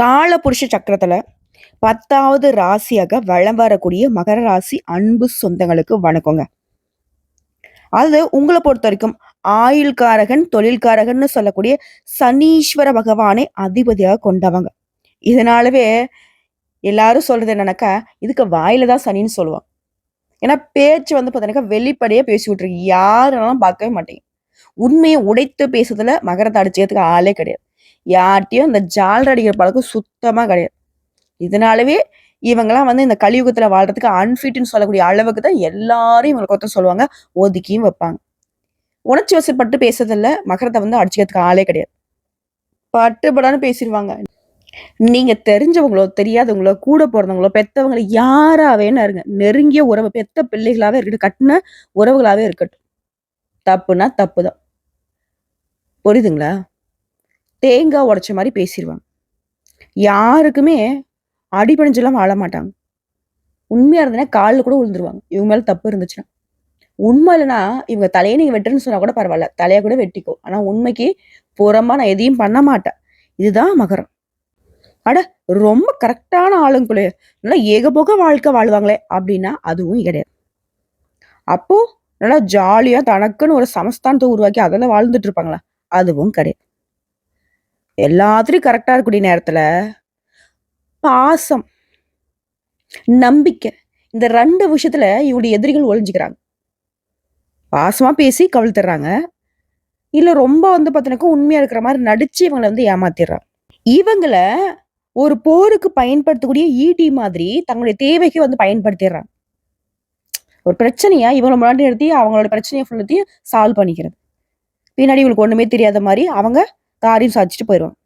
காலபுருஷ சக்கரத்துல பத்தாவது ராசியாக வலம் வரக்கூடிய மகர ராசி அன்பு சொந்தங்களுக்கு வணக்கங்க. அது உங்களை பொறுத்த வரைக்கும் ஆயுள்காரகன் தொழில்காரகன்னு சொல்லக்கூடிய சனீஸ்வர பகவானை அதிபதியாக கொண்டவங்க. இதனாலவே எல்லாரும் சொல்றது என்னன்னாக்கா இதுக்கு வாயில தான் சனின்னு சொல்லுவாங்க. ஏன்னா பேச்சு வந்து பார்த்தீங்கன்னாக்கா வெளிப்படையே பேசி விட்டுருக்கு. யாருனாலும் பார்க்கவே மாட்டேங்க உண்மையை உடைத்து பேசுறதுல மகரத்தை அடிச்சுக்கிறதுக்கு ஆளே கிடையாது. யார்கிட்டயும் இந்த ஜாலர் அடிக்கிற பழக்கம் சுத்தமாக கிடையாது. இதனாலவே இவங்கெல்லாம் வந்து இந்த கலியுகத்தில் வாழ்றதுக்கு அன்ஃபிட்னு சொல்லக்கூடிய அளவுக்கு தான் எல்லாரும் இவங்களுக்கு ஒருத்தர் சொல்லுவாங்க ஒதுக்கியும் வைப்பாங்க. உணர்ச்சி வசப்பட்டு பேசுறதில்ல மகரத்தை வந்து அடிச்சுக்கிறதுக்கு ஆளே கிடையாது. பட்டுப்படான்னு பேசிடுவாங்க. நீங்க தெரிஞ்சவங்களோ தெரியாதவங்களோ கூட பிறந்தவங்களோ பெத்தவங்களோ யாராவே இருங்க. நெருங்கிய உறவு பெத்த பிள்ளைகளாவே இருக்கட்டும் கட்டின உறவுகளாவே இருக்கட்டும். தப்புனா தப்பு தான் புரியுதுங்களா? தேங்காய் உடைச்ச மாதிரி பேசிடுவாங்க யாருக்குமே அடிபணிஞ்செல்லாம் வாழ மாட்டாங்க. உண்மையாக இருந்தனா காலில் கூட விழுந்துருவாங்க. இவங்க மேலே தப்பு இருந்துச்சுன்னா. உண்மை இல்லைன்னா இவங்க தலையை நீங்கள் வெட்டுன்னு சொன்னால் கூட பரவாயில்ல. தலையை கூட வெட்டிக்கோ. ஆனால் உண்மைக்கு புறமா நான் எதையும் பண்ண மாட்டேன். இதுதான் மகரம். அட ரொம்ப கரெக்டான ஆளுங்களே நல்லா ஏகபோக வாழ்க்கை வாழ்வாங்களே அப்படின்னா அதுவும் கிடையாது. அப்போ நல்லா ஜாலியாக தனக்குன்னு ஒரு சமஸ்தானத்தை உருவாக்கி அதில் வாழ்ந்துட்டு இருப்பாங்களா? அதுவும் கிடையாது. எல்லாத்துலேயும் கரெக்டாக இருக்கக்கூடிய நேரத்தில் பாசம் நம்பிக்கை இந்த ரெண்டு விஷயத்தில் இவருடைய எதிரிகள் ஒளிஞ்சுக்கிறாங்க. பாசமாக பேசி கவிழ்த்துறாங்க. இல்லை ரொம்ப வந்து பார்த்தீங்கன்னாக்கா உண்மையாக இருக்கிற மாதிரி நடித்து இவங்களை வந்து ஏமாத்திடுறாங்க. இவங்களை ஒரு போருக்கு பயன்படுத்தக்கூடிய ஈடி மாதிரி தங்களுடைய தேவைக்கு வந்து பயன்படுத்திடுறாங்க. ஒரு பிரச்சனையா இவங்களை முன்னாடி நிறுத்தி அவங்களோட பிரச்சனையை ஃபுல்லத்தையும் சால்வ் பண்ணிக்கிறது. பின்னாடி இவங்களுக்கு ஒன்றுமே தெரியாத மாதிரி அவங்க காரியம் சாதிச்சுட்டு போயிடுவாங்க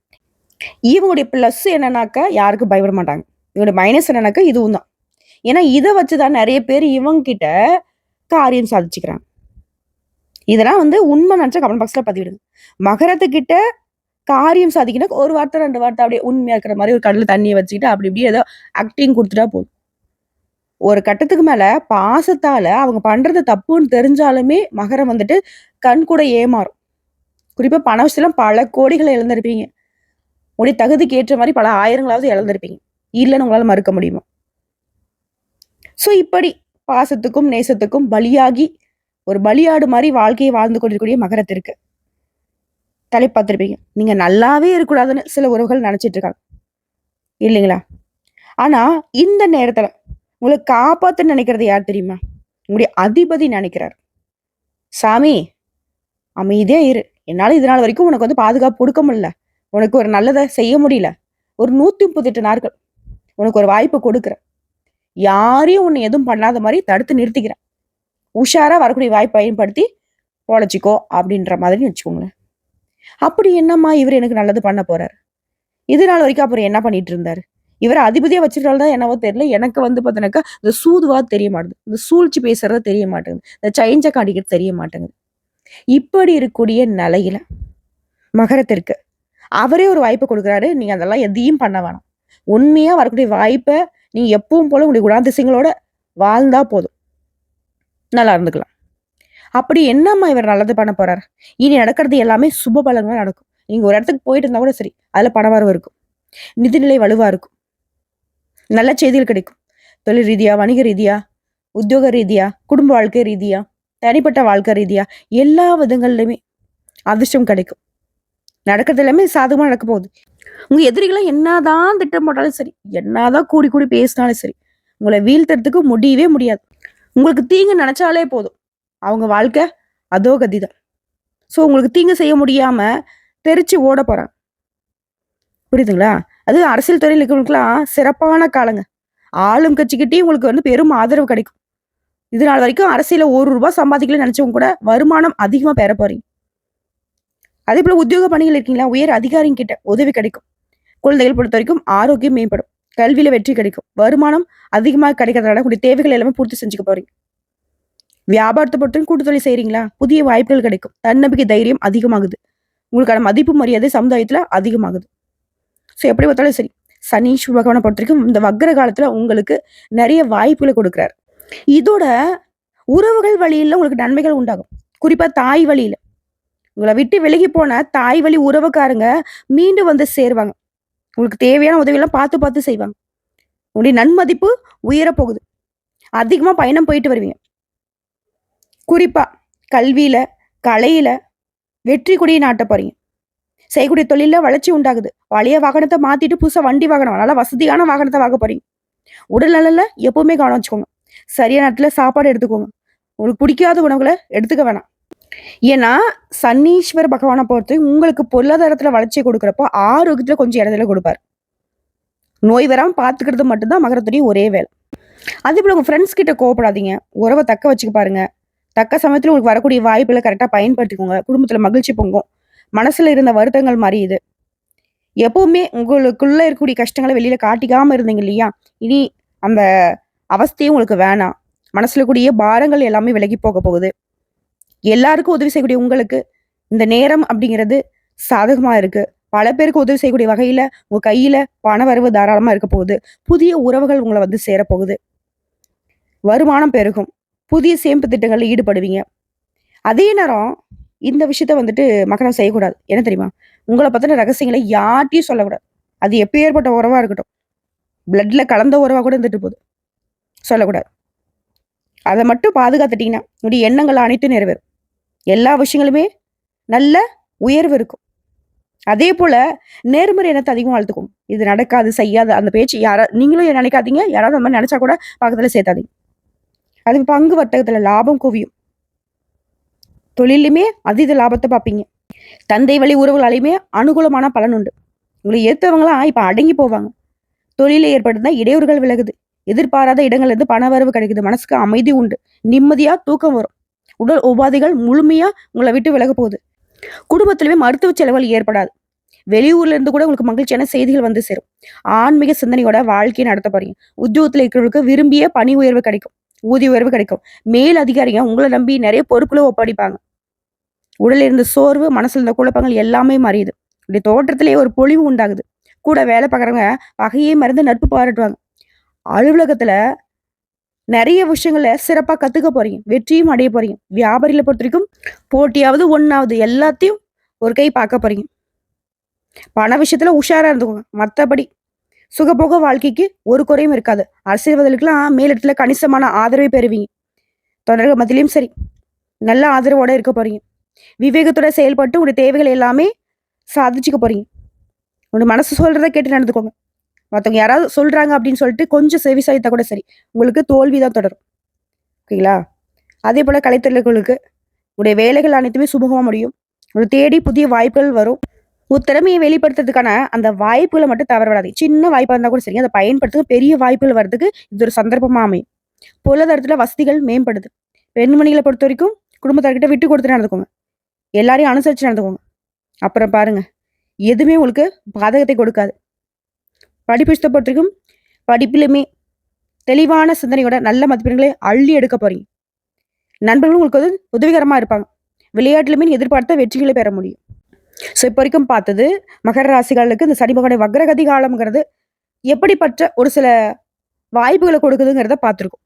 இவங்களுடைய ப்ளஸ் என்னன்னாக்கா யாருக்கும் பயப்பட மாட்டாங்க. இவங்களுடைய மைனஸ் என்னன்னாக்கா இதுவும் தான். ஏன்னா இதை வச்சு தான் நிறைய பேர் இவங்க கிட்ட காரியம் சாதிச்சுக்கிறாங்க. இதெல்லாம் வந்து உண்மை நினச்சா கமெண்ட் பாக்ஸில் பதிவிடுங்க. மகரத்துக்கிட்ட காரியம் சாதிக்கணும் ஒரு வார்த்தை ரெண்டு வார்த்தை அப்படியே உண்மையாக இருக்கிற மாதிரி ஒரு கடலில் தண்ணியை வச்சுக்கிட்டு அப்படி இப்படி ஏதோ ஆக்டிங் கொடுத்துட்டா போதும். ஒரு கட்டத்துக்கு மேல பாசத்தால அவங்க பண்றது தப்புன்னு தெரிஞ்சாலுமே மகரம் வந்துட்டு கண் கூட ஏமாறும். குறிப்பாக பண விஷயத்துல பல கோடிகளை இழந்திருப்பீங்க. உடைய தகுதிக்கு ஏற்ற மாதிரி பல ஆயிரங்களாவது இழந்திருப்பீங்க. இல்லைன்னு உங்களால் மறுக்க முடியுமா? ஸோ இப்படி பாசத்துக்கும் நேசத்துக்கும் பலியாகி ஒரு பலியாடு மாதிரி வாழ்க்கையை வாழ்ந்து கொண்டிருக்கக்கூடிய மகரத்திற்கு தலை பார்த்துருப்பீங்க. நீங்கள் நல்லாவே இருக்கக்கூடாதுன்னு சில உறவுகள் நினைச்சிட்டு இருக்காங்க. இல்லைங்களா? ஆனால் இந்த நேரத்தில் உங்களை காப்பாற்ற நினைக்கிறது யார் தெரியுமா? உங்களுடைய அதிபதி நினைக்கிறார். சாமி அமைதியாக இரு. என்னால் இதனால் வரைக்கும் உனக்கு வந்து பாதுகாப்பு கொடுக்க முடியல. உனக்கு ஒரு நல்லதை செய்ய முடியல. ஒரு நூற்றி முப்பத்தெட்டு நாட்கள் உனக்கு ஒரு வாய்ப்பு கொடுக்குறேன். யாரையும் உன்னை எதுவும் பண்ணாத மாதிரி தடுத்து நிறுத்திக்கிறேன். உஷாராக வரக்கூடிய வாய்ப்பை பயன்படுத்தி பொழைச்சிக்கோ அப்படின்ற மாதிரி வச்சுக்கோங்களேன். அப்படி என்னம்மா இவர் எனக்கு நல்லது பண்ண போறாரு? இது நாள் வரைக்கும் அப்புறம் என்ன பண்ணிட்டு இருந்தாரு? இவர் அதிபதியாக வச்சிருக்கால தான் என்னவோ தெரியல. எனக்கு வந்து பார்த்தீங்கன்னாக்கா இந்த சூதுவா தெரிய மாட்டேங்குது. இந்த சூழ்ச்சி பேசுறது தெரிய மாட்டேங்குது. இந்த சைஞ்ச காட்டிக்கிறது தெரிய மாட்டேங்குது. இப்படி இருக்கக்கூடிய நிலையில மகரத்திற்கு அவரே ஒரு வாய்ப்பை கொடுக்குறாரு. நீங்க அதெல்லாம் எதையும் பண்ண வேணாம். உண்மையா வரக்கூடிய வாய்ப்பை நீங்க எப்பவும் போல உங்களுடைய குணாதிசயங்களோட வாழ்ந்தா போதும். நல்லா இருந்துக்கலாம். அப்படி என்னம்மா இவர் நல்லது பண்ண போறாரு? இனி நடக்கிறது எல்லாமே சுப பலன்கள் நடக்கும். நீங்க ஒரு இடத்துக்கு போயிட்டு இருந்தா கூட சரி அதுல பணவரவு இருக்கும். நிதிநிலை வலுவா இருக்கும். நல்ல செய்திகள் கிடைக்கும். தொழில் ரீதியா வணிக ரீதியா உத்தியோக ரீதியா குடும்ப வாழ்க்கை ரீதியா தனிப்பட்ட வாழ்க்கை ரீதியாக எல்லா விதங்கள்லையுமே அதிர்ஷ்டம் கிடைக்கும். நடக்கிறது எல்லாமே சாதகமாக நடக்க போகுது. உங்க எதிரிகளை என்னதான் திட்டம் போட்டாலும் சரி என்னதான் கூடி கூடி பேசினாலும் சரி உங்களை வீழ்த்துறதுக்கு முடியவே முடியாது. உங்களுக்கு தீங்கு நினைச்சாலே போதும். அவங்க வாழ்க்கை அதோ கதி தான் ஸோ உங்களுக்கு தீங்கு செய்ய முடியாம தெரிச்சு ஓட போறாங்க. புரியுதுங்களா? அது அரசியல் துறையில் இருக்கிறவங்களுக்குலாம் சிறப்பான காலங்க. ஆளும் கட்சிக்கிட்டே உங்களுக்கு வந்து பெரும் ஆதரவு கிடைக்கும். இது நாள் வரைக்கும் அரசியல ஒரு ரூபாய் சம்பாதிக்கலன்னு நினைச்சவங்க கூட வருமானம் அதிகமாக பெற போறீங்க. அதே போல உத்தியோக பணிகள் இருக்கீங்களா? உயர் அதிகாரிங்க கிட்ட உதவி கிடைக்கும். குழந்தைகள் பொறுத்த வரைக்கும் ஆரோக்கியம் மேம்படும். கல்வியில வெற்றி கிடைக்கும். வருமானம் அதிகமாக கிடைக்கிறதால உங்களுடைய தேவைகள் எல்லாமே பூர்த்தி செஞ்சுக்க போறீங்க. வியாபாரத்தை பொறுத்த கூட்டு செய்கிறீங்களா புதிய வாய்ப்புகள் கிடைக்கும். தன்னம்பிக்கை தைரியம் அதிகமாகுது. உங்களுக்கான மதிப்பு மரியாதை சமுதாயத்தில் அதிகமாகுது. ஸோ எப்படி பார்த்தாலும் சரி சனீஸ்வர் பகவானை பொறுத்த வரைக்கும் இந்த வக்ர காலத்தில் உங்களுக்கு நிறைய வாய்ப்புகளை கொடுக்குறாரு. இதோட உறவுகள் வழியில உங்களுக்கு நன்மைகள் உண்டாகும். குறிப்பாக தாய் வழியில. உங்களை விட்டு விலகி போன தாய் வழி உறவுக்காரங்க மீண்டும் வந்து சேருவாங்க. உங்களுக்கு தேவையான உதவியெல்லாம் பார்த்து பார்த்து செய்வாங்க. உங்களுடைய நன்மதிப்பு உயரப்போகுது அதிகமாக பயணம் போயிட்டு வருவீங்க. குறிப்பா கல்வியில கலையில் வெற்றி கொடியை நாட்ட போறீங்க. செய்யக்கூடிய தொழில வளர்ச்சி உண்டாகுது. பழைய வாகனத்தை மாத்திட்டு புதுசாக வண்டி வாகனம் அதனால் வசதியான வாகனத்தை வாங்க போகிறீங்க உடல்நலில் எப்போவுமே கவனம் வச்சுக்கோங்க. சரியான நேரத்தில் சாப்பாடு எடுத்துக்கோங்க. உங்களுக்கு பிடிக்காத உணவுகளை எடுத்துக்க வேணாம். ஏன்னா சன்னீஸ்வர பகவானை பொறுத்து உங்களுக்கு பொருளாதாரத்துல வளர்ச்சி கொடுக்குறப்போ ஆரோக்கியத்துல கொஞ்சம் இடத்துல கொடுப்பாரு. நோய் வராமல் பார்த்துக்கிறது மட்டும்தான் மகரத்துடைய ஒரே வேலை. அதே போல் உங்கள் ஃப்ரெண்ட்ஸ் கிட்ட கோவப்படாதீங்க. உறவை தக்க வச்சுக்க பாருங்க. தக்க சமயத்தில் உங்களுக்கு வரக்கூடிய வாய்ப்புகளை கரெக்டாக பயன்படுத்திக்கோங்க. குடும்பத்தில் மகிழ்ச்சி பொங்கும். மனசில் இருந்த வருத்தங்கள் மறையுது எப்பவுமே உங்களுக்குள்ளே இருக்கக்கூடிய கஷ்டங்களை வெளியில் காட்டிக்காமல் இருந்தீங்க இல்லையா? இனி அந்த அவஸ்தையும் உங்களுக்கு வேணாம். மனசுல கூடிய பாரங்கள் எல்லாமே விலகி போக போகுது. எல்லாருக்கும் உதவி செய்யக்கூடிய உங்களுக்கு இந்த நேரம் அப்படிங்கிறது சாதகமா இருக்கு. பல பேருக்கு உதவி செய்யக்கூடிய வகையில உங்க கையில பண வரவு தாராளமா இருக்க போகுது. புதிய உறவுகள் உங்களை வந்து சேரப்போகுது வருமானம் பெருகும். புதிய சேமிப்பு திட்டங்களில் ஈடுபடுவீங்க. அதே நேரம் இந்த விஷயத்த வந்துட்டு மகரம் செய்யக்கூடாது என்ன தெரியுமா? உங்களை பற்றின ரகசியங்களை யார்ட்டையும் சொல்லக்கூடாது. அது எப்பேற்பட்ட உறவாக இருக்கட்டும். பிளட்டில் கலந்த உறவாக கூட இருந்துட்டு போகுது. சொல்லக்கூடாது. அதை மட்டும் பாதுகாத்துட்டீங்கன்னா உங்களுடைய எண்ணங்கள் அனைத்தும் நிறைவேறும். எல்லா விஷயங்களுமே நல்ல உயர்வு இருக்கும். அதே போல் நேர்மறை எண்ணத்தை அதிகமாக வாழ்த்துக்கும் இது நடக்காது செய்யாது அந்த பேச்சு யாரா நீங்களும் நினைக்காதீங்க. யாராவது அந்த மாதிரி நினைச்சா கூட பக்கத்தில் சேர்த்தாதீங்க. அது பங்கு வர்த்தகத்தில் லாபம் குவியும். தொழிலுமே அதீத லாபத்தை பார்ப்பீங்க. தந்தை வழி உறவுகளாலையுமே அனுகூலமான பலன் உண்டு. உங்களை ஏற்றவங்களாம் இப்போ அடங்கி போவாங்க. தொழிலில் ஏற்படுத்த இடையூறுகள் விலகுது. எதிர்பாராத இடங்கள்லேருந்து பண வரவு கிடைக்குது. மனசுக்கு அமைதி உண்டு. நிம்மதியா தூக்கம் வரும். உடல் உபாதைகள் முழுமையா உங்களை விட்டு விலக போகுது. குடும்பத்திலுமே மருத்துவ செலவுகள் ஏற்படாது. வெளியூர்ல இருந்து கூட உங்களுக்கு மகிழ்ச்சியான செய்திகள் வந்து சேரும். ஆன்மீக சிந்தனையோட வாழ்க்கையை நடத்த போறீங்க. உத்தியோகத்தில் இருக்கிறவங்களுக்கு விரும்பிய பணி உயர்வு கிடைக்கும். ஊதிய உயர்வு கிடைக்கும். மேல் அதிகாரிங்க உங்களை நம்பி நிறைய பொறுப்புல ஒப்படைப்பாங்க. உடலில் இருந்த சோர்வு மனசுல இருந்த குழப்பங்கள் எல்லாமே மறையுது. இப்படி தோற்றத்திலேயே ஒரு பொழிவு உண்டாகுது. கூட வேலை பார்க்குறவங்க பகையே மறந்து நட்பு பாராட்டுவாங்க. அலுவலகத்துல நிறைய விஷயங்கள சிறப்பாக கற்றுக்க போறீங்க. வெற்றியும் அடைய போறீங்க. வியாபாரிகளை பொறுத்த வரைக்கும் போட்டியாவது ஒன்றாவது எல்லாத்தையும் ஒரு கை பார்க்க போறீங்க. பண விஷயத்துல உஷாரா இருந்துக்கோங்க. மற்றபடி சுகபோக வாழ்க்கைக்கு ஒரு குறையும் இருக்காது. அரசியல்வாதிகளுக்கெல்லாம் மேலிடத்துல கணிசமான ஆதரவை பெறுவீங்க. தொடர்கள் மத்தியிலையும் சரி. நல்ல ஆதரவோட இருக்க போறீங்க. விவேகத்தோட செயல்பட்டு உங்களுடைய தேவைகள் எல்லாமே சாதிச்சுக்க போறீங்க. உங்களுடைய மனசு சொல்கிறத கேட்டு நடந்துக்கோங்க. மற்றவங்க யாராவது சொல்கிறாங்க அப்படின்னு சொல்லிட்டு கொஞ்சம் செவி சாய்த்தா கூட சரி. உங்களுக்கு தோல்வி தான் தொடரும். ஓகேங்களா? அதே போல் கலைத்தொழில்களுக்கு உடைய வேலைகள் அனைத்துமே சுமூகமாக முடியும். ஒரு தேடி புதிய வாய்ப்புகள் வரும். ஒரு திறமையை வெளிப்படுத்துறதுக்கான அந்த வாய்ப்புகளை மட்டும் தவற விடாது சின்ன வாய்ப்பாக இருந்தால் கூட சரி. அதை பயன்படுத்த பெரிய வாய்ப்புகள் வர்றதுக்கு இது ஒரு சந்தர்ப்பமாக அமையும். பொருளாதாரத்தில் வசதிகள் மேம்படுது. பெண்மணிகளை பொறுத்த வரைக்கும் குடும்பத்தார்கிட்ட விட்டு கொடுத்து நடந்துக்கோங்க. எல்லாரையும் அனுசரித்து நடந்துக்கோங்க. அப்புறம் பாருங்க. எதுவுமே உங்களுக்கு பாதகத்தை கொடுக்காது. படிப்பு பொறுத்த படிப்பிலுமே தெளிவான சிந்தனையோட நல்ல மதிப்பெண்களை அள்ளி எடுக்க போறீங்க. நண்பர்களும் உங்களுக்கு வந்து உதவிகரமாக இருப்பாங்க. விளையாட்டுலுமே எதிர்பார்த்த வெற்றிகளை பெற முடியும். ஸோ இப்போ வரைக்கும் பார்த்தது மகர ராசிகளுக்கு இந்த சனி பகவானுடைய வக்ரகதி காலம்ங்கிறது எப்படிப்பட்ட ஒரு சில வாய்ப்புகளை கொடுக்குதுங்கிறத பார்த்துருக்கோம்.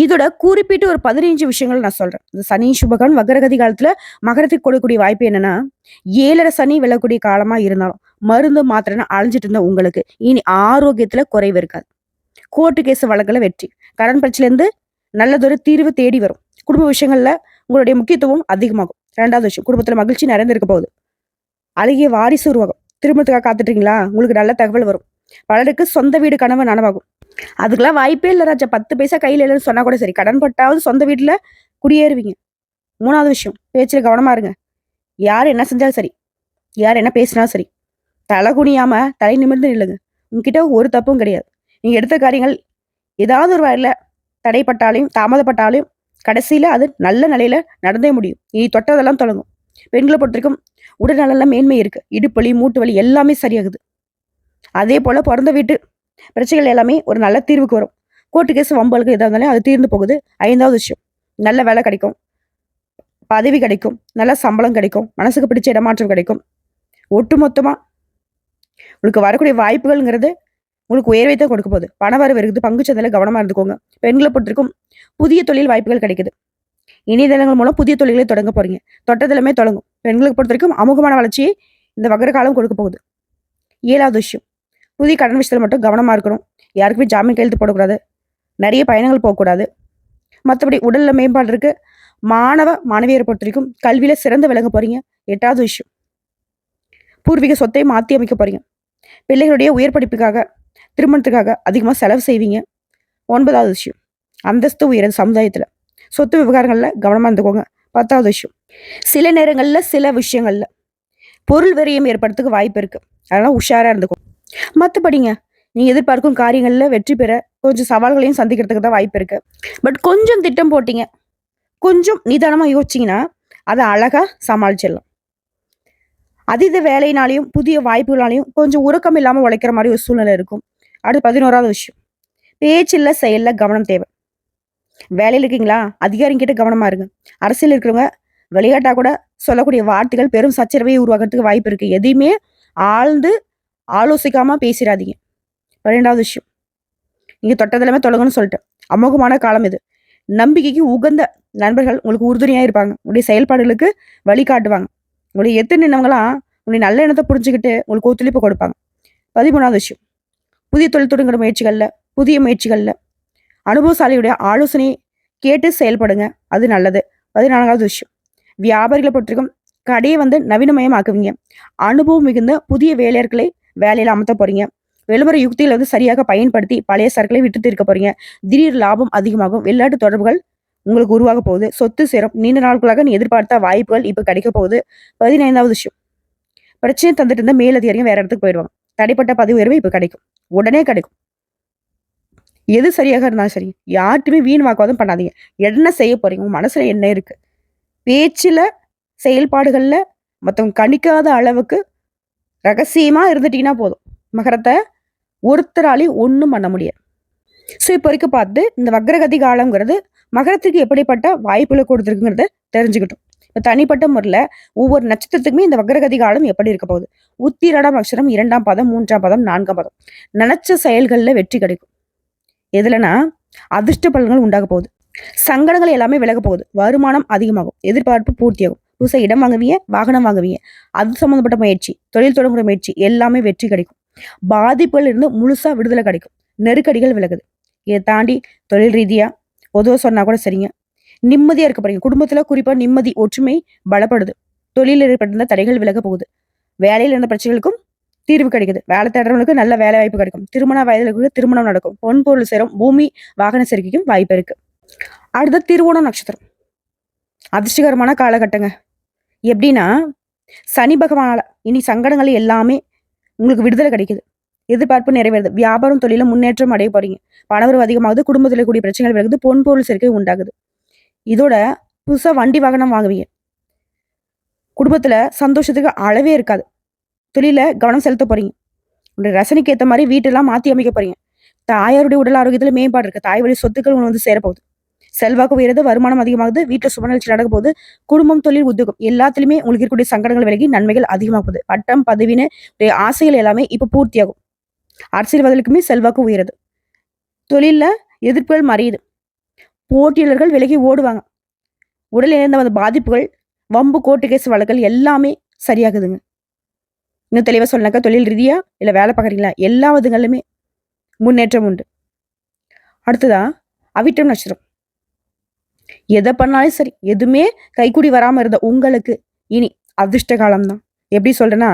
இதோட குறிப்பிட்டு ஒரு பதினைஞ்சு விஷயங்கள் நான் சொல்றேன். இந்த சனி சுபகன் வக்ரகதி காலத்துல மகரத்துக்கு கொடுக்கக்கூடிய வாய்ப்பு என்னன்னா ஏழரை சனி விழக்கூடிய காலமா இருந்தாலும் மருந்து மாத்திரைன்னு அழிஞ்சிட்டு இருந்த உங்களுக்கு இனி ஆரோக்கியத்துல குறைவு இருக்காது. கோர்ட்டு கேஸ் வழக்குல வெற்றி. கடன் பிரச்சனையிலேருந்து நல்லதொரு தீர்வு தேடி வரும். குடும்ப விஷயங்கள்ல உங்களுடைய முக்கியத்துவம் அதிகமாகும். ரெண்டாவது விஷயம் குடும்பத்துல மகிழ்ச்சி நிறைந்திருக்க போகுது. அழகிய வாரிசு உருவாகும். திருமணத்துக்காக காத்துட்டீங்களா உங்களுக்கு நல்ல தகவல் வரும். பலருக்கு சொந்த வீடு கனவு நனவாகும். அதுக்கெல்லாம் வாய்ப்பே இல்லை ராஜா. பத்து பைசா கையில் இல்லைன்னு சொன்னால் கூட சரி. கடன் பட்டாவது சொந்த வீட்டில் குடியேறுவீங்க. மூணாவது விஷயம் பேச்சில் கவனமாக இருங்க. யார் என்ன செஞ்சாலும் சரி. யார் என்ன பேசினாலும் சரி. தலை குனியாமல் தலை நிமிர்ந்து நில்லுங்க. உங்ககிட்ட ஒரு தப்பும் கிடையாது. நீங்கள் எடுத்த காரியங்கள் ஏதாவது ஒரு வகையில தடைப்பட்டாலையும் தாமதப்பட்டாலையும் கடைசியில் அது நல்ல நிலையில் நடந்தே முடியும். நீ தொட்டதெல்லாம் தொடங்கும். பெண்களை பொறுத்திருக்கும் உடல்நலம் மேன்மை இருக்குது இடுப்பலி மூட்டு வலி எல்லாமே சரியாகுது. அதே போல் பிறந்த வீட்டு பிரச்சனைகள் எல்லாமே ஒரு நல்ல தீர்வுக்கு வரும். கோர்ட்டு கேஸ் வம்பலுக்கு எதாக இருந்தாலும் அது தீர்ந்து போகுது. ஐந்தாவது விஷயம் நல்ல வேலை கிடைக்கும். பதவி கிடைக்கும். நல்ல சம்பளம் கிடைக்கும். மனசுக்கு பிடிச்ச இடமாற்றம் கிடைக்கும். ஒட்டுமொத்தமாக உங்களுக்கு வரக்கூடிய வாய்ப்புகள்ங்கிறது உங்களுக்கு உயர்வை தான் கொடுக்க போகுது. பண வரவு இருக்குது. பங்கு சந்தையில் கவனமாக இருந்துக்கோங்க. பெண்களை பொறுத்திருக்கும் புதிய தொழில் வாய்ப்புகள் கிடைக்குது. இணையதளங்கள் மூலம் புதிய தொழில்களை தொடங்க போறீங்க. தொட்டதிலுமே தொடங்கும். பெண்களுக்கு பொறுத்த வரைக்கும் அமுகமான வளர்ச்சியை இந்த வகர காலம் கொடுக்க போகுது. ஏழாவது விஷயம் புதிய கடன் விஷயத்தில் மட்டும் கவனமாக இருக்கணும். யாருக்குமே ஜாமீன் கையெழுத்து போடக்கூடாது. நிறைய பயணங்கள் போகக்கூடாது. மற்றபடி உடலில் மேம்பாடு இருக்கு. மாணவ மாணவியரை பொறுத்த வரைக்கும் கல்வியில் சிறந்து விளங்க போறீங்க. எட்டாவது விஷயம். பூர்வீக சொத்தை மாற்றி அமைக்க போறீங்க. பிள்ளைகளுடைய உயர் படிப்புக்காக திருமணத்துக்காக அதிகமாக செலவு செய்வீங்க. ஒன்பதாவது விஷயம். அந்தஸ்து உயர்ந்த சமுதாயத்தில். சொத்து விவகாரங்களில் கவனமாக இருந்துக்கோங்க. பத்தாவது விஷயம். சில நேரங்களில் சில விஷயங்களில் பொருள் விரயம் ஏற்படுறதுக்கு வாய்ப்பு இருக்குது அதனால் உஷாராக இருந்துக்கும் மற்றபடிங்க நீங்கள் எதிர்பார்க்கும் காரியங்களில் வெற்றி பெற கொஞ்சம் சவால்களையும் சந்திக்கிறதுக்கு தான் வாய்ப்பு இருக்கு. பட் கொஞ்சம் திட்டம் போட்டிங்க. கொஞ்சம் நிதானமாக யோசிச்சிங்கன்னா அதை அழகாக சமாளிச்சிடலாம். அதீத வேலையினாலையும் புதிய வாய்ப்புகளாலையும் கொஞ்சம் உறக்கம் இல்லாமல் உழைக்கிற மாதிரி ஒரு சூழ்நிலை இருக்கும். அடுத்து பதினோராவது விஷயம். பேச்சில் செயலில் கவனம் தேவை. வேலையில் இருக்கீங்களா? அதிகாரிங்கிட்ட கவனமாக இருங்க. அரசியல் இருக்கிறவங்க விளையாட்டா கூட சொல்லக்கூடிய வார்த்தைகள் பெரும் சச்சரவையை உருவாக்குறதுக்கு வாய்ப்பு இருக்குது எதையுமே ஆழ்ந்து ஆலோசிக்காமல் பேசிடாதீங்க பன்னெண்டாவது விஷயம். நீங்கள் தொட்டதெல்லாமே தொடங்கணும்னு சொல்லிட்டு அமோகமான காலம் இது. நம்பிக்கைக்கு உகந்த நண்பர்கள் உங்களுக்கு உறுதுணையாக இருப்பாங்க. உங்களுடைய செயல்பாடுகளுக்கு வழிகாட்டுவாங்க உங்களுடைய எத்தனை நின்னவங்களாம் உங்களுடைய நல்ல எண்ணத்தை புரிஞ்சுக்கிட்டு உங்களுக்கு ஒத்துழைப்பு கொடுப்பாங்க. பதிமூணாவது விஷயம். புதிய தொழில் தொடங்குற முயற்சிகளில் புதிய முயற்சிகள்ல அனுபவசாலியுடைய ஆலோசனையை கேட்டு செயல்படுங்க. அது நல்லது. பதினான்காவது விஷயம். வியாபாரிகளை பொறுத்திருக்கும் கடையை வந்து நவீனமயமாக்குவீங்க. அனுபவம் மிகுந்த புதிய வேலையாட்களை வேலையில் அமர்த்த போறீங்க. விளம்பர யுக்திகளை வந்து சரியாக பயன்படுத்தி பழைய சரக்குகளை விட்டு தீர்க்க போறீங்க. திடீர் லாபம் அதிகமாகும். வெளிநாட்டு தொடர்புகள் உங்களுக்கு உருவாக போகுது. சொத்து சேரும். நீண்ட நாட்களாக நீ எதிர்பார்த்த வாய்ப்புகள் இப்போ கிடைக்க போகுது. பதினைந்தாவது விஷயம். பிரச்சனை தந்துட்டு இருந்த மேலதிகாரியும் வேற இடத்துக்கு போயிடுவாங்க. தடைப்பட்ட பதவி உயர்வு இப்போ கிடைக்கும். உடனே கிடைக்கும். எது சரியாக இருந்தாலும் சரி யார்ட்டுமே வீண் வாக்குவாதம் பண்ணாதீங்க. என்ன செய்ய போறீங்க? உங்க மனசுல என்ன இருக்கு? பேச்சில் செயல்பாடுகளில் மற்றவங்க கணிக்காத அளவுக்கு ரகசியமா இருந்துட்டீங்கன்னா போதும். மகரத்தை ஒருத்தராலையும் ஒன்றும் பண்ண முடியாது. ஸோ இப்போ வரைக்கும் பார்த்து இந்த வக்ரகதி காலங்கிறது மகரத்துக்கு எப்படிப்பட்ட வாய்ப்புகளை கொடுத்துருக்குங்கிறத தெரிஞ்சுக்கிட்டோம். இப்போ தனிப்பட்ட முறையில் ஒவ்வொரு நட்சத்திரத்துக்குமே இந்த வக்ரகதி காலம் எப்படி இருக்க போகுது? உத்திரடாம் அக்ஷரம் இரண்டாம் பதம் மூன்றாம் பதம் நான்காம் பதம். நினச்ச செயல்களில் வெற்றி கிடைக்கும். எதுலனா அதிர்ஷ்ட பலன்கள் உண்டாக போகுது. சங்கடங்கள் எல்லாமே விலக போகுது. வருமானம் அதிகமாகும். எதிர்பார்ப்பு பூர்த்தியாகும். புதுசாக இடம் வாங்குவீங்க வாகனம் வாங்குவீங்க அது சம்மந்தப்பட்ட முயற்சி தொழில் தொடங்குற முயற்சி எல்லாமே வெற்றி கிடைக்கும். பாதிப்புகள் இருந்து முழுசாக விடுதலை கிடைக்கும். நெருக்கடிகள் விலகுது. இதை தாண்டி தொழில் ரீதியாக உதவ சொன்னால் கூட சரிங்க. நிம்மதியாக இருக்க போறீங்க. குடும்பத்தில் குறிப்பாக நிம்மதி ஒற்றுமை பலப்படுது. தொழிலில் ஏற்பட்டிருந்த தடைகள் விலக போகுது. வேலையில் இருந்த பிரச்சனைகளுக்கும் தீர்வு கிடைக்குது. வேலை தேடுறவங்களுக்கு நல்ல வேலை வாய்ப்பு கிடைக்கும். திருமண வயதில் திருமணம் நடக்கும். பொன் பொருள் சேரும். பூமி வாகன சேர்க்கைக்கும் வாய்ப்பு இருக்கு. அடுத்த திருவோணம் நட்சத்திரம். அதிர்ஷ்டகரமான காலகட்டங்க. எப்படின்னா சனி பகவானால இனி சங்கடங்கள் எல்லாமே உங்களுக்கு விடுதலை கிடைக்குது. எதிர்பார்ப்பு நிறைவேறுது. வியாபாரம் தொழில முன்னேற்றம் அடைய போறீங்க. பணவரவு அதிகமாகுது குடும்பத்தில் கூடிய பிரச்சனைகள் விலகுது பொன் பொருள் சேர்க்கை உண்டாகுது. இதோட புதுசாக வண்டி வாகனம் வாங்குவீங்க. குடும்பத்தில் சந்தோஷத்துக்கு அளவே இருக்காது. தொழில கவனம் செலுத்த போறீங்க. உங்களுடைய ரசனைக்கு ஏற்ற மாதிரி வீட்டெல்லாம் மாற்றி அமைக்க போறீங்க. தாயாருடைய உடல் ஆரோக்கியத்தில் மேம்பாடு இருக்கு. தாய் வழி சொத்துக்கள் உங்களுக்கு வந்து சேரப்போகுது. செல்வாக்கு உயருது வருமானம் அதிகமாகுது வீட்டில் சுப நிகழ்ச்சி நடக்க குடும்பம் தொழில் உத்தியோகம் எல்லாத்துலயுமே உங்களுக்கு இருக்கக்கூடிய சங்கடங்கள் விலகி நன்மைகள் அதிகமாகுது. பட்டம் பதவின்னு ஆசைகள் எல்லாமே இப்ப பூர்த்தியாகும். அரசியல்வாதிகளுக்குமே செல்வாக்கு உயருது. தொழிலில் எதிர்ப்புகள் மறையுது. போட்டியாளர்கள் விலகி ஓடுவாங்க. உடல் இழந்த வந்த பாதிப்புகள் வம்பு கோர்ட்டு கேஸ் வழக்குகள் எல்லாமே சரியாகுதுங்க. இன்னும் தெளிவாக சொல்லனாக்கா தொழில் ரீதியா இல்லை வேலை பார்க்குறீங்களா? எல்லா விதங்களிலுமே முன்னேற்றம் உண்டு. அடுத்ததான் அவிட்டம் நட்சத்திரம். எதை பண்ணாலும் சரி எதுவுமே கைக்கூடி வராம இருந்த உங்களுக்கு இனி அதிர்ஷ்ட காலம்தான். எப்படி சொல்றேன்னா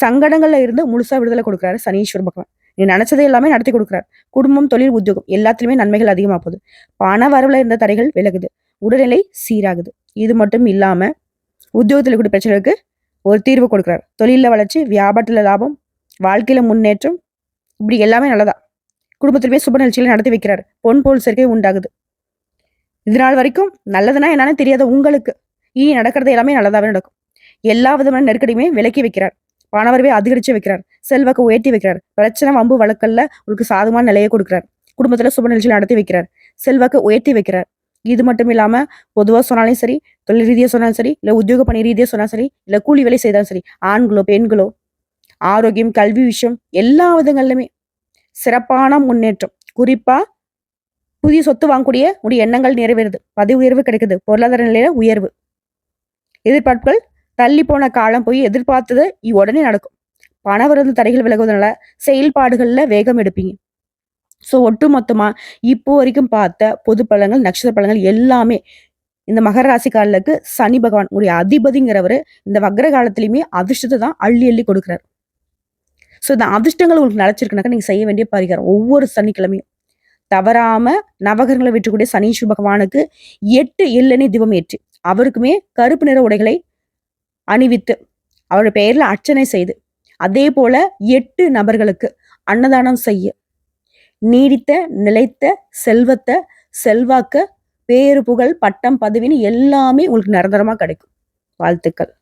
சங்கடங்கள்ல இருந்து முழுசா விடுதலை கொடுக்குறாரு சனீஸ்வர் பகவான். நீ நினைச்சதை எல்லாமே நடத்தி கொடுக்குறாரு. குடும்பம் தொழில் உத்தியோகம் எல்லாத்துலயுமே நன்மைகள் அதிகமா போகுது பண வரவுல இருந்த தடைகள் விலகுது. உடல்நிலை சீராகுது. இது மட்டும் இல்லாம உத்தியோகத்தில் கூட பிரச்சனைகளுக்கு ஒரு தீர்வு கொடுக்குறாரு. தொழில வளர்ச்சி வியாபாரத்துல லாபம் வாழ்க்கையில முன்னேற்றம் இப்படி எல்லாமே நல்லதா? குடும்பத்திலுமே சுப நிகழ்ச்சிகளை நடத்தி வைக்கிறாரு. பொன் போல் சேர்க்கை உண்டாகுது. இது நாள் வரைக்கும் நல்லதுன்னா என்னன்னு தெரியாத உங்களுக்கு. இனி நடக்கிறது எல்லாமே நல்லதாகவே நடக்கும். எல்லா விதமான நெருக்கடியுமே விலக்கி வைக்கிறார். பணவரவை அதிகரிச்சு வைக்கிறார். செல்வாக்கு உயர்த்தி வைக்கிறார். பிரச்சனை வம்பு வழக்கல்ல உங்களுக்கு சாதகமான நிலையை கொடுக்கிறார். குடும்பத்துல சுப நிகழ்ச்சியில் நடத்தி வைக்கிறார். செல்வாக்கு உயர்த்தி வைக்கிறார். இது மட்டும் இல்லாம பொதுவா சொன்னாலும் சரி தொழில் ரீதியா சொன்னாலும் சரி இல்ல உத்தியோக பணி ரீதியா சொன்னாலும் சரி இல்ல கூலி வேலை செய்தாலும் சரி ஆண்களோ பெண்களோ ஆரோக்கியம் கல்வி விஷயம் எல்லா விதங்கள்லுமே சிறப்பான முன்னேற்றம். குறிப்பா புதிய சொத்து வாங்கக்கூடிய உடைய எண்ணங்கள் நிறைவேறுது. பதவி உயர்வு கிடைக்குது. பொருளாதார நிலையில உயர்வு. எதிர்பார்ப்புகள் தள்ளி போன காலம் போய் எதிர்பார்த்தது உடனே நடக்கும். பணவரந்து தடைகள் விலகுவதனால செயல்பாடுகள்ல வேகம் எடுப்பீங்க. ஸோ ஒட்டு மொத்தமா இப்போ வரைக்கும் பார்த்த பொது பழங்கள் நட்சத்திர பழங்கள் எல்லாமே இந்த மகர ராசிக்காரர்களுக்கு சனி பகவான் உடைய அதிபதிங்கிறவர் இந்த வக்ர காலத்திலயுமே அதிர்ஷ்டத்தை தான் அள்ளி அள்ளி கொடுக்குறாரு. ஸோ இந்த அதிர்ஷ்டங்கள் உங்களுக்கு நிலச்சிருக்குனாக்கா நீங்க செய்ய வேண்டிய பரிகாரம் ஒவ்வொரு சனிக்கிழமையும். தவறாம நவகரங்களை வெற்றக்கூடிய சனீஸ்வர பகவானுக்கு எட்டு எள்ளெண்ணெய் தீபம் ஏற்றி அவருக்குமே கருப்பு நிற உடைகளை அணிவித்து அவருடைய பெயர்ல அர்ச்சனை செய்து அதே போல எட்டு நபர்களுக்கு அன்னதானம் செய்ய நீடித்த நிலைத்த செல்வத்தை செல்வாக்க பேரு புகழ் பட்டம் பதவின்னு எல்லாமே உங்களுக்கு நிரந்தரமா கிடைக்கும். வாழ்த்துக்கள்.